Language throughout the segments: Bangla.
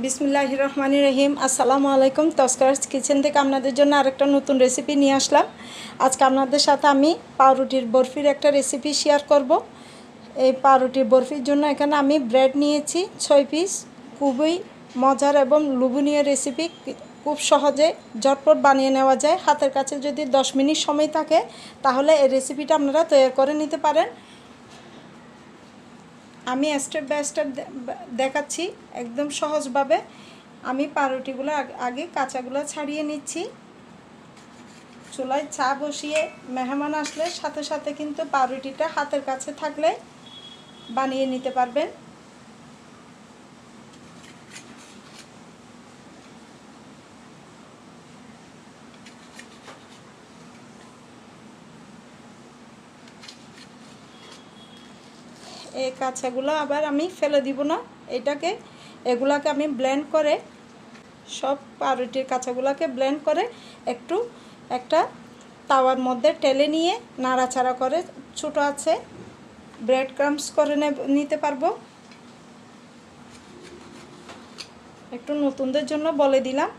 বিসমুল্লাহ রহমান রহিম। আসসালামু আলাইকুম তস্করাজ কিচেন থেকে আপনাদের জন্য আরেকটা নতুন রেসিপি নিয়ে আসলাম। আজকে আপনাদের সাথে আমি পাউরুটির বরফির একটা রেসিপি শেয়ার করব। এই পাউরুটির বরফির জন্য এখানে আমি ব্রেড নিয়েছি, ছয় পিস খুবই মজার এবং লোভনীয় রেসিপি খুব সহজে ঝটপট বানিয়ে নেওয়া যায়। হাতের কাছে যদি দশ মিনিট সময় থাকে, তাহলে এই রেসিপিটা আপনারা তৈরি করে নিতে পারেন। আমি স্টেপ বাই স্টেপ দেখাচ্ছি একদম সহজভাবে। আমি পাউরুটিগুলো আগে কাঁচাগুলো ছাড়িয়ে নিচ্ছি। চুলায় চা বসিয়ে মেহমান আসলে সাথে সাথে কিন্তু পাউরুটিটা হাতের কাছে থাকলে বানিয়ে নিতে পারবেন। এই কাঁচাগুলো আবার আমি ফেলে দিব না। এটাকে, এগুলাকে আমি ব্লেন্ড করে, সব পাউরুটির কাঁচাগুলোকে ব্লেন্ড করে একটু একটা তাওয়ার মধ্যে টেলে নিয়ে নাড়াচাড়া করে ছোটো আছে ব্রেড ক্রামস করে নিতে পারব। একটু নতুনদের জন্য বলে দিলাম।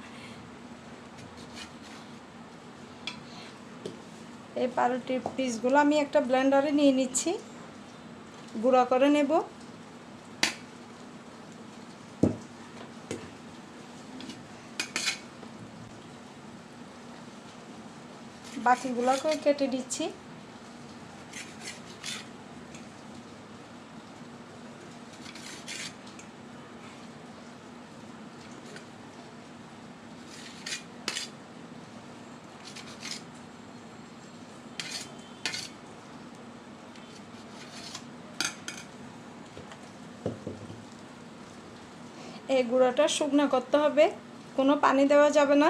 এই পাউরুটির পিসগুলো আমি একটা ব্লেন্ডারে নিয়ে নিচ্ছি। গুঁড়া করে নেব। বাকিগুলোকে কেটে দিচ্ছি। এই গুঁড়োটা শুকনো করতে হবে। কোনো পানি দেওয়া যাবে না।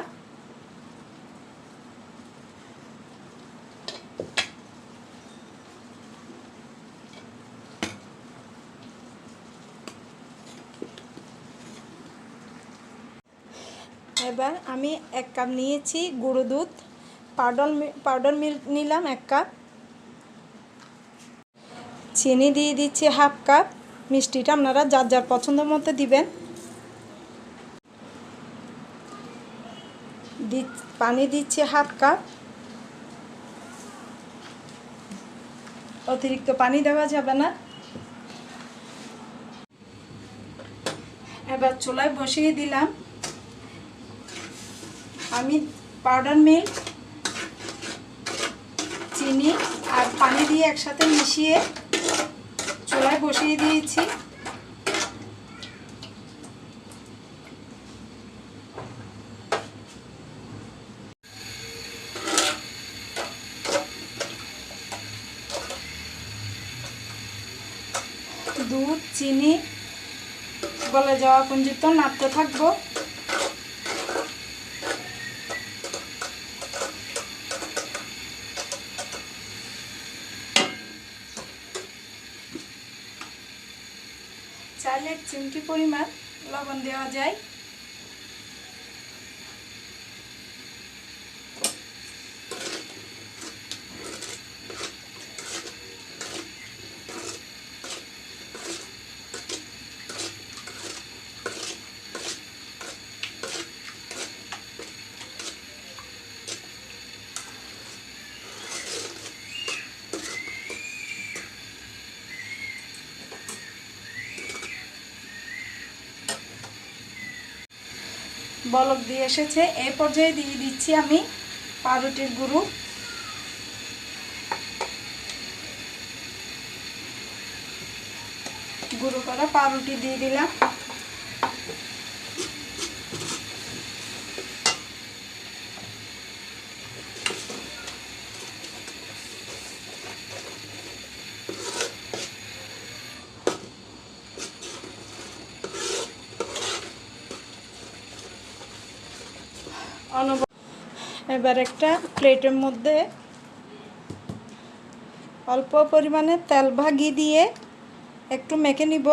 এবার আমি এক কাপ নিয়েছি গুঁড়ো দুধ। পাউডার পাউডার মিল্ক নিলাম এক কাপ। চিনি দিয়ে দিচ্ছি হাফ কাপ। মিষ্টিটা আপনারা যার যার পছন্দ মতো দিবেন। পানি দিচ্ছি হাফ কাপ। অতিরিক্ত পানি দেওয়া যাবে না। এবার চুলায় বসিয়ে দিলাম। আমি পাউডার মিল্ক চিনি আর পানি দিয়ে একসাথে মিশিয়ে চুলায় বসিয়ে দিয়েছি। দুধ চিনি গলে যাওয়া পর্যন্ত নাড়তে থাকব। চাইলে চিমটি পরিমাণ লবণ দেওয়া যায়। বলক দিয়ে এসেছে। এই পর্যায়ে দিয়ে দিচ্ছি আমি পাউরুটির গুঁড়ো। গুঁড়ো করা পাউরুটি দিয়ে দিলাম। এবার একটা প্লেটের মধ্যে অল্প পরিমাণে তেল ভাগি দিয়ে একটু মেখে নিব।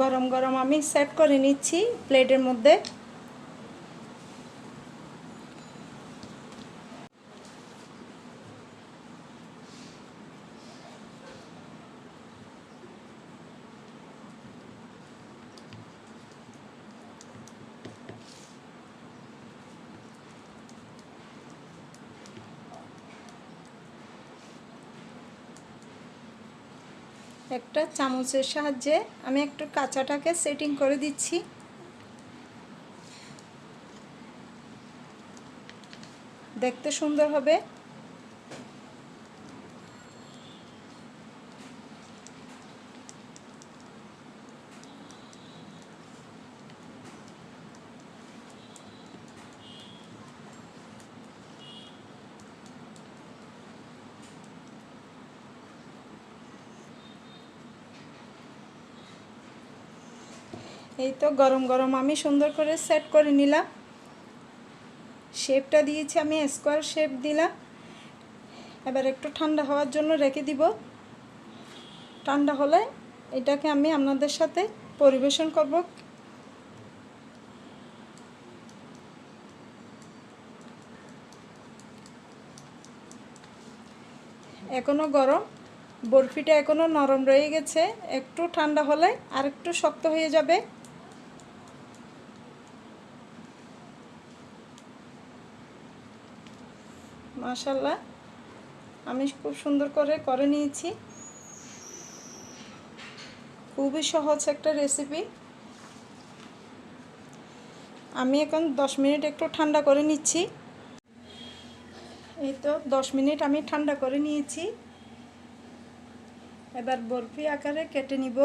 গরম গরম আমি সেট করে নিচ্ছি প্লেটের মধ্যে। একটা চামচের সাহায্যে আমি একটু কাঁচাটাকে সেটিং করে দিচ্ছি। দেখতে সুন্দর হবে। এই তো গরম গরম আমি সুন্দর করে সেট করে নিলাম। শেপটা দিয়েছি আমি স্কোয়ার শেপ দিলাম। এবার একটু ঠান্ডা হওয়ার জন্য রেখে দিব। ঠান্ডা হলে এটাকে আমি আপনাদের সাথে পরিবেশন করব। এখনও গরম, বরফিটা এখনও নরম রয়ে গেছে। একটু ঠান্ডা হলে আর একটু শক্ত হয়ে যাবে। মাশাল্লাহ আমি খুব সুন্দর করে করে নিয়েছি। খুবই সহজ একটা রেসিপি আমি এখন দশ মিনিট একটু ঠান্ডা করে নিচ্ছি। এই তো দশ মিনিট আমি ঠান্ডা করে নিয়েছি। এবার বরফি আকারে কেটে নিব।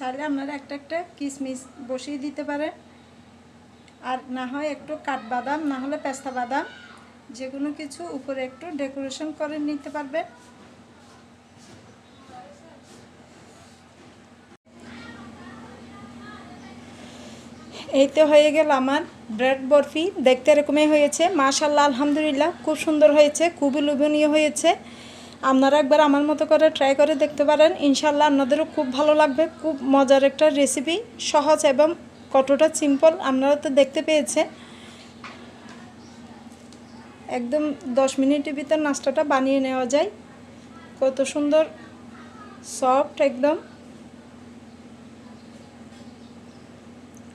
চাইলে আপনারা একটা একটা কিশমিশ বসিয়ে দিতে পারেন। আর না হয় একটু কাঠবাদাম, না হলে পেস্তা বাদাম যে কোনো কিছু উপরে একটু ডেকোরেশন করে নিতে পারবেন। এই তো হয়ে গেল আমার ব্রেড বরফি। দেখতে এরকমই হয়েছে। মাশাল্লাহ আলহামদুলিল্লাহ, খুব সুন্দর হয়েছে, খুবই লোভনীয় হয়েছে। আপনারা একবার আমার মতো করে ট্রাই করে দেখতে পারেন। ইনশাল্লাহ আপনাদেরও খুব ভালো লাগবে। খুব মজার একটা রেসিপি সহজ এবং কতটা সিম্পল আপনারা তো দেখতে পেয়েছে একদম দশ মিনিটের ভিতর নাস্তাটা বানিয়ে নেওয়া যায়। কত সুন্দর সফট একদম।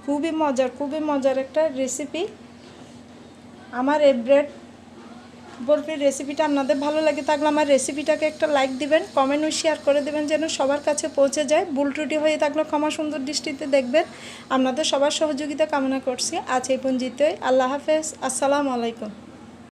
খুবই মজার খুবই মজার একটা রেসিপি আমার ব্রেড বরফির রেসিপিটা আপনাদের ভালো লাগে থাকলে আমার রেসিপিটাকে একটা লাইক দিবেন কমেন্টও শেয়ার করে দেবেন যেন সবার কাছে পৌঁছে যায়। ভুল ত্রুটি হয়ে থাকলে ক্ষমা সুন্দর দৃষ্টিতে দেখবেন। আপনাদের সবার সহযোগিতা কামনা করছি। আজ এই পঞ্জিতে আল্লাহ হাফেজ। আসসালামু আলাইকুম।